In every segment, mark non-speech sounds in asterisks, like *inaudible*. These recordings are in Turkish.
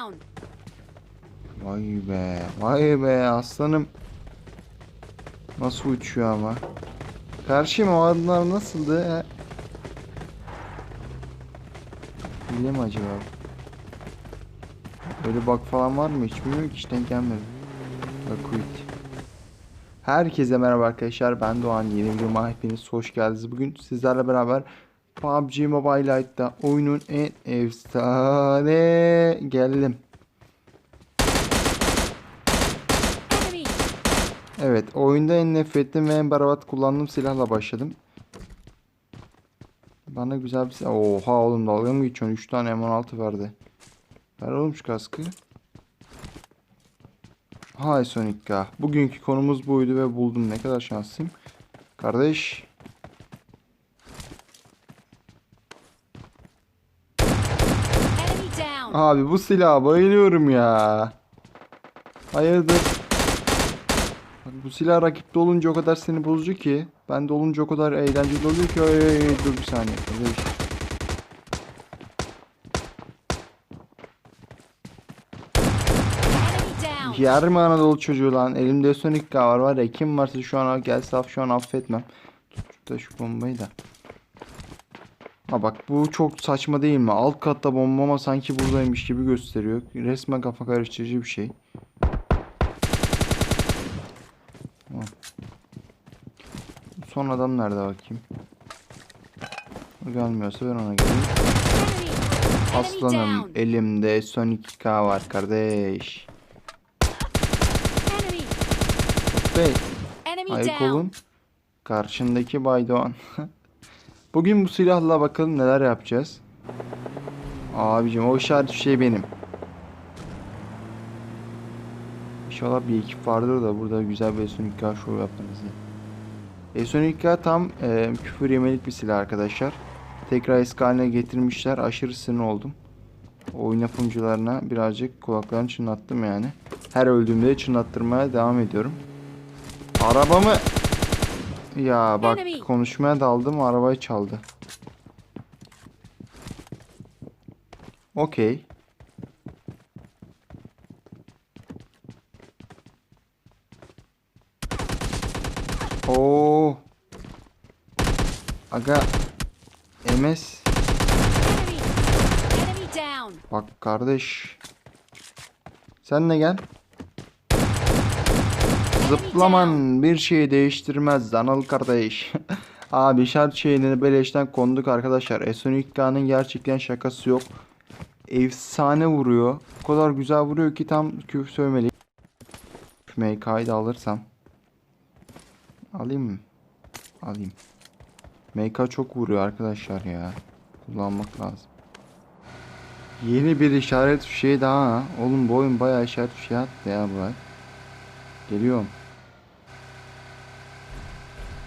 down. Vay be. Vay be aslanım. Nasıl uçuyor ama. Karşıyım o adımlar nasıldı? He? Acaba? Böyle bug falan var mı? Hiç bilmiyorum ki hiç denk gelmedi. Bak quit. Herkese merhaba arkadaşlar. Ben Doğan. Yeni videoma hepiniz hoş geldiniz. Bugün sizlerle beraber PUBG Mobile Lite'da oyunun en efsane geldim. Evet, oyunda en nefret ettiğim ve en barabat kullandığım silahla başladım. Bana güzel bir silah. Oha oğlum dalga mı geçiyorsun? 3 tane M16 verdi. Ver oğlum şu kaskı. Hay Sonic'a. Bugünkü konumuz buydu ve buldum. Ne kadar şanslıyım. Kardeş. Enemy down. Abi bu silaha bayılıyorum ya. Hayırdır? Bak bu silah rakipte olunca o kadar seni bozucu ki. Bende olunca o kadar eğlenceli oluyor ki. Ay, ay, ay, dur bir saniye. Down. Yer mi Anadolu çocuğu lan? Elimde Sonic var var ya. Kim varsa şu an gelse af şu an affetmem. Tut da şu bombayı da. Ha bak bu çok saçma değil mi? Alt katta bomba ama sanki buradaymış gibi gösteriyor. Resmen kafa karıştırıcı bir şey. Tamam. Son adam nerede bakayım? Gelmiyorsa ben ona geleyim. Aslanım elimde Sonic K var kardeş. Bey Enemy ayık down. olun. Karşındaki Bay Doğan. *laughs* Bugün bu silahla bakalım neler yapacağız. Abicim o işaret şey benim. İnşallah bir ekip vardır da burada güzel bir Sonic K show yaparız diye. K tam e, küfür yemelik bir silah arkadaşlar. Tekrar eski haline getirmişler. Aşırı sinir oldum. Oyun yapımcılarına birazcık kulaklarını çınlattım yani. Her öldüğümde de çınlattırmaya devam ediyorum. Arabamı... Ya bak konuşmaya daldım arabayı çaldı. Okey. Oo. Aga MS bak kardeş. Sen de gel. Zıplaman bir şeyi değiştirmez Anıl kardeş. *laughs* Abi şart şeyini beleşten konduk arkadaşlar. S12K'nın gerçekten şakası yok. Efsane vuruyor. O kadar güzel vuruyor ki tam söylemeliyim. Şu MK'yı da alırsam. Alayım mı? Alayım. MK çok vuruyor arkadaşlar ya. Kullanmak lazım. Yeni bir işaret fişeği daha. ha. Oğlum bu oyun bayağı işaret fişeği attı ya Burak. Geliyorum.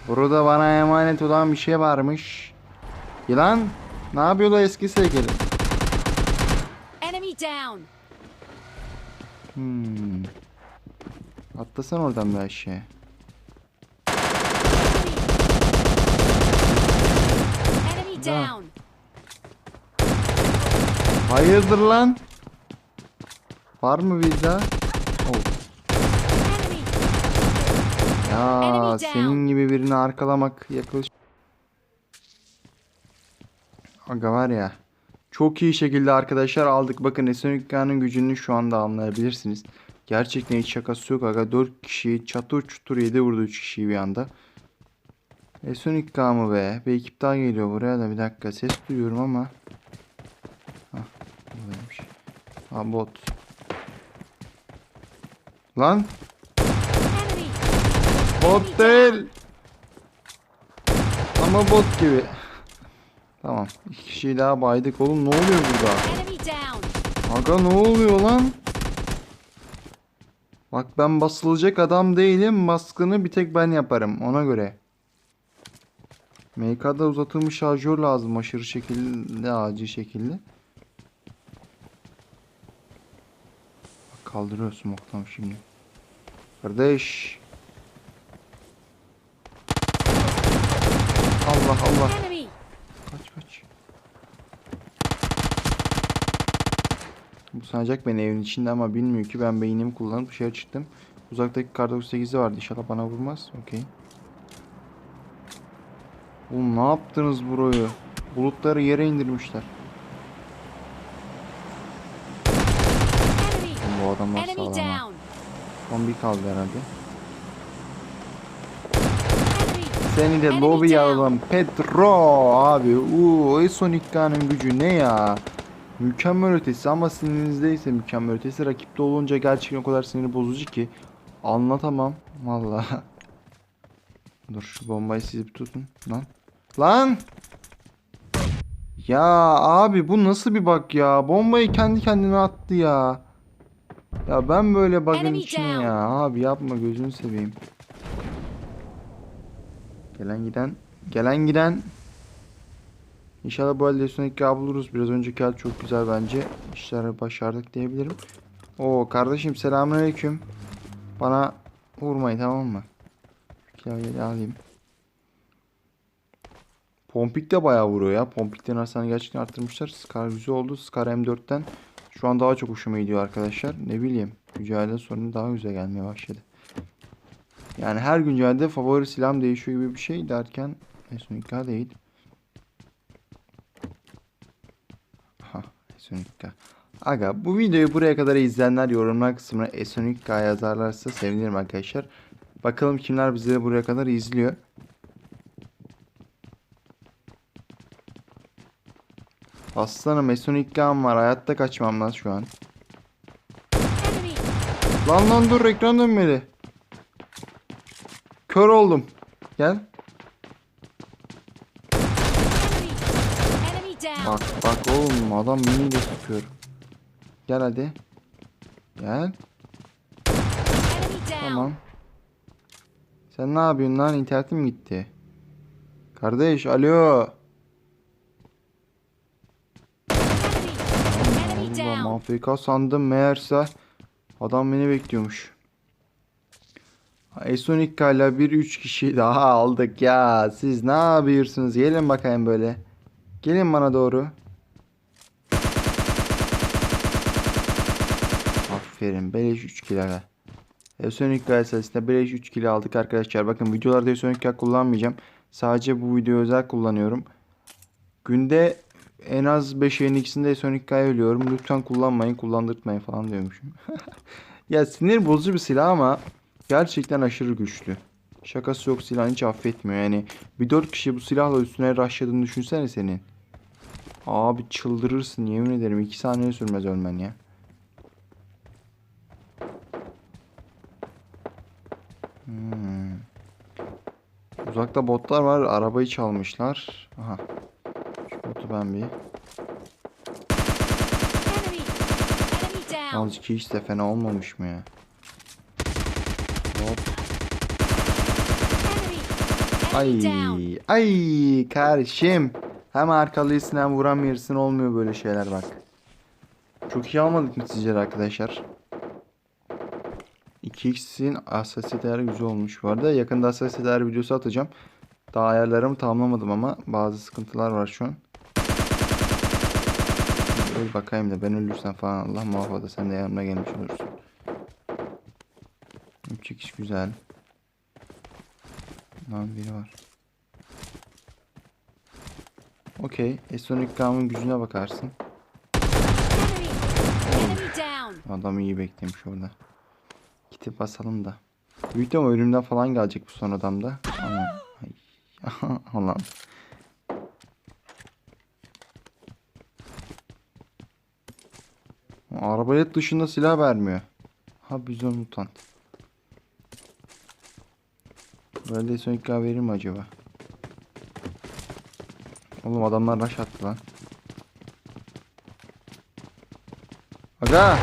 Burada bana emanet olan bir şey varmış. Yılan ne yapıyor la eski sevgili? Hmm. Atlasan oradan bir aşağı. Down. Hayırdır lan? Var mı viza? Oh. Ya senin gibi birini arkalamak yakalaş. Aga var ya. Çok iyi şekilde arkadaşlar aldık. Bakın Esonika'nın gücünü şu anda anlayabilirsiniz. Gerçekten hiç şakası yok aga. 4 kişiyi çatır çutur yedi vurdu 3 kişiyi bir anda. Esonika mı be? Bir ekip daha geliyor buraya da bir dakika. Ses duyuyorum ama. Hah. Buradaymış. Ha bot. Lan. Bot değil. Ama bot gibi. Tamam. İki kişiyi daha baydık oğlum. Ne oluyor burada? Aga ne oluyor lan? Bak ben basılacak adam değilim. Baskını bir tek ben yaparım. Ona göre. MK'da uzatılmış şarjör lazım. Aşırı şekilde, acil şekilde. Bak kaldırıyor smoke'tan şimdi. Kardeş. Allah Allah. Enemy. Kaç kaç. Bu sanacak beni evin içinde ama bilmiyor ki ben beynimi kullanıp dışarı çıktım. Uzaktaki kar 98'i vardı. İnşallah bana vurmaz. Okey. Oğlum ne yaptınız burayı? Bulutları yere indirmişler. Oğlum bu adamlar sağlam. bir kaldı herhalde. Seni de lobi alalım. Petro abi. Uuu Esonika'nın gücü ne ya? Mükemmel ötesi ama sinirinizdeyse mükemmel ötesi. Rakipte olunca gerçekten o kadar sinir bozucu ki. Anlatamam. Valla. *laughs* Dur şu bombayı siz bir tutun. Lan. Lan. Ya abi bu nasıl bir bak ya? Bombayı kendi kendine attı ya. Ya ben böyle Enemy için ya. Abi yapma gözünü seveyim. Gelen giden. Gelen giden. İnşallah bu elde son iki buluruz. Biraz önceki el çok güzel bence. İşleri başardık diyebilirim. Oo kardeşim selamünaleyküm. Bana vurmayın tamam mı? Klavyeyi alayım. Pompik de bayağı vuruyor ya. Pompikten hasarını gerçekten arttırmışlar. Scar güzel oldu. Scar M4'ten şu an daha çok hoşuma gidiyor arkadaşlar. Ne bileyim. Mücadele sorunu daha güzel gelmeye başladı. Yani her güncelde favori silahım değişiyor gibi bir şey derken S12K değil. S12K. Aga bu videoyu buraya kadar izleyenler yorumlar kısmına S12K yazarlarsa sevinirim arkadaşlar. Bakalım kimler bizleri buraya kadar izliyor. Aslanım S12K'm var. Hayatta kaçmam lan şu an. Lan lan dur ekran dönmedi. Kör oldum. Gel. Bak bak oğlum adam miniyle sıkıyor. Gel hadi. Gel. Tamam. Sen ne yapıyorsun lan? İnternetim gitti. Kardeş alo. Allah. AFK sandım meğerse adam beni bekliyormuş. S12 ile bir üç kişi daha aldık ya. Siz ne yapıyorsunuz? Gelin bakayım böyle. Gelin bana doğru. Aferin. Beleş 3 kilo. aga. S12 sayesinde beleş 3 kilo aldık arkadaşlar. Bakın videolarda S12 kullanmayacağım. Sadece bu video özel kullanıyorum. Günde en az 5 yayın ikisinde S12K'ya ölüyorum. Lütfen kullanmayın, kullandırtmayın falan diyormuşum. *laughs* ya sinir bozucu bir silah ama gerçekten aşırı güçlü. Şakası yok silah hiç affetmiyor. Yani bir 4 kişi bu silahla üstüne rushladığını düşünsene senin. Abi çıldırırsın yemin ederim. 2 saniye sürmez ölmen ya. Hmm. Uzakta botlar var. Arabayı çalmışlar. Aha. Şu botu ben bir. Yalnız ki hiç de fena olmamış mı ya? Hop. Ay, ay kardeşim. Hem arkalıyısın hem vuramıyorsun olmuyor böyle şeyler bak. Çok iyi almadık mı sizce arkadaşlar? 2x'in hassasiyet ayarı güzel olmuş bu arada. Yakında hassasiyet ayarı videosu atacağım. Daha ayarlarımı tamamlamadım ama bazı sıkıntılar var şu an. Öl bakayım da ben ölürsem falan Allah muhafaza sen de yanıma gelmiş olursun. 3x güzel. Lan biri var. Okey. S12K'mın gücüne bakarsın. Adam iyi beklemiş orada. Gidip basalım da. Büyük ihtimal ölümden falan gelecek bu son adamda. Aman. Ay. *laughs* Allah'ım. Arabalet dışında silah vermiyor. Ha bizon mutant. Böyle son ilk verir mi acaba? Oğlum adamlar rush attı lan. Aga!